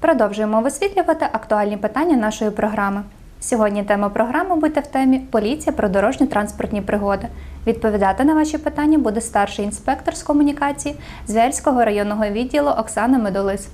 Продовжуємо висвітлювати актуальні питання нашої програми. Сьогодні тема програми Будьте в темі Поліція про дорожньо-транспортні пригоди. Відповідати на ваші питання буде старший інспектор з комунікації Звярського районного відділу Оксана Медолис.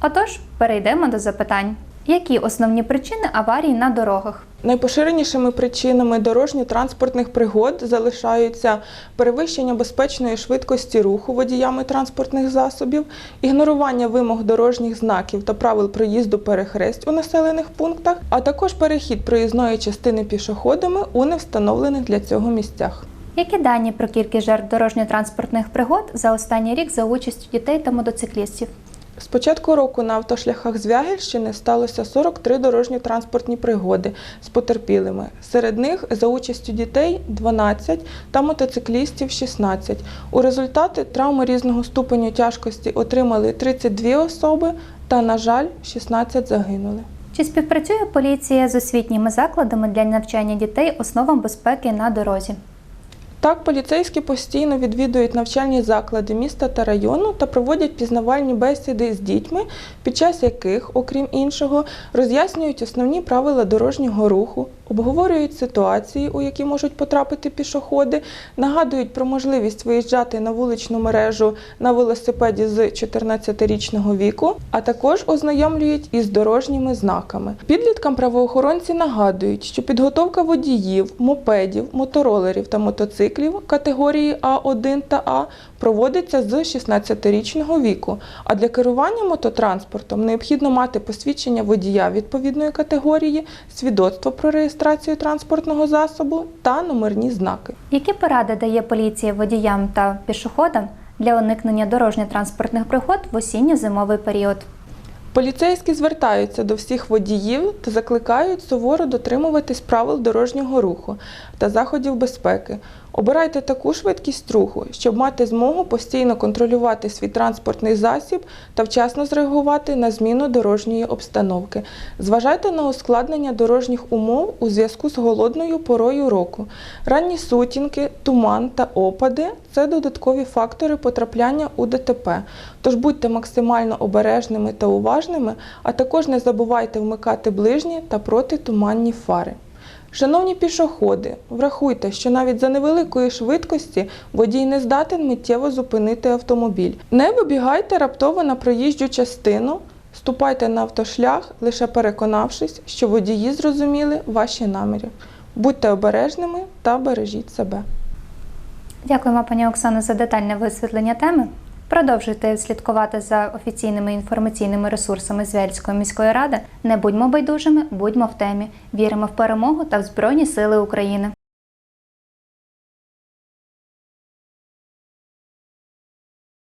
Отож, перейдемо до запитань. Які основні причини аварій на дорогах? Найпоширенішими причинами дорожньо-транспортних пригод залишаються перевищення безпечної швидкості руху водіями транспортних засобів, ігнорування вимог дорожніх знаків та правил проїзду перехресть у населених пунктах, а також перехід проїзної частини пішоходами у невстановлених для цього місцях. Які дані про кількість жертв дорожньо-транспортних пригод за останній рік за участю дітей та мотоциклістів? З початку року на автошляхах Звягельщини сталося 43 дорожньо-транспортні пригоди з потерпілими. Серед них за участю дітей 12 та мотоциклістів 16. У результаті травми різного ступеню тяжкості отримали 32 особи та, на жаль, 16 загинули. Чи співпрацює поліція з освітніми закладами для навчання дітей основам безпеки на дорозі? Так, поліцейські постійно відвідують навчальні заклади міста та району та проводять пізнавальні бесіди з дітьми, під час яких, окрім іншого, роз'яснюють основні правила дорожнього руху, обговорюють ситуації, у які можуть потрапити пішоходи, нагадують про можливість виїжджати на вуличну мережу на велосипеді з 14-річного віку, а також ознайомлюють із дорожніми знаками. Підліткам правоохоронці нагадують, що підготовка водіїв, мопедів, моторолерів та мотоциклів категорії А1 та А проводиться з 16-річного віку. А для керування мототранспортом необхідно мати посвідчення водія відповідної категорії, свідоцтво про реєстрацію транспортного засобу та номерні знаки. Які поради дає поліція водіям та пішоходам для уникнення дорожньо-транспортних пригод в осінньо-зимовий період? Поліцейські звертаються до всіх водіїв та закликають суворо дотримуватись правил дорожнього руху та заходів безпеки. Обирайте таку швидкість руху, щоб мати змогу постійно контролювати свій транспортний засіб та вчасно зреагувати на зміну дорожньої обстановки. Зважайте на ускладнення дорожніх умов у зв'язку з голодною порою року. Ранні сутінки, туман та опади це додаткові фактори потрапляння у ДТП. Тож будьте максимально обережними та уважними, а також не забувайте вмикати ближні та протитуманні фари. Шановні пішоходи, врахуйте, що навіть за невеликої швидкості водій не здатен миттєво зупинити автомобіль. Не вибігайте раптово на проїжджу частину, ступайте на автошлях, лише переконавшись, що водії зрозуміли ваші наміри. Будьте обережними та бережіть себе. Дякуємо, пані Оксано, за детальне висвітлення теми. Продовжуйте слідкувати за офіційними інформаційними ресурсами Звяльської міської ради. Не будьмо байдужими, будьмо в темі. Віримо в перемогу та в Збройні Сили України.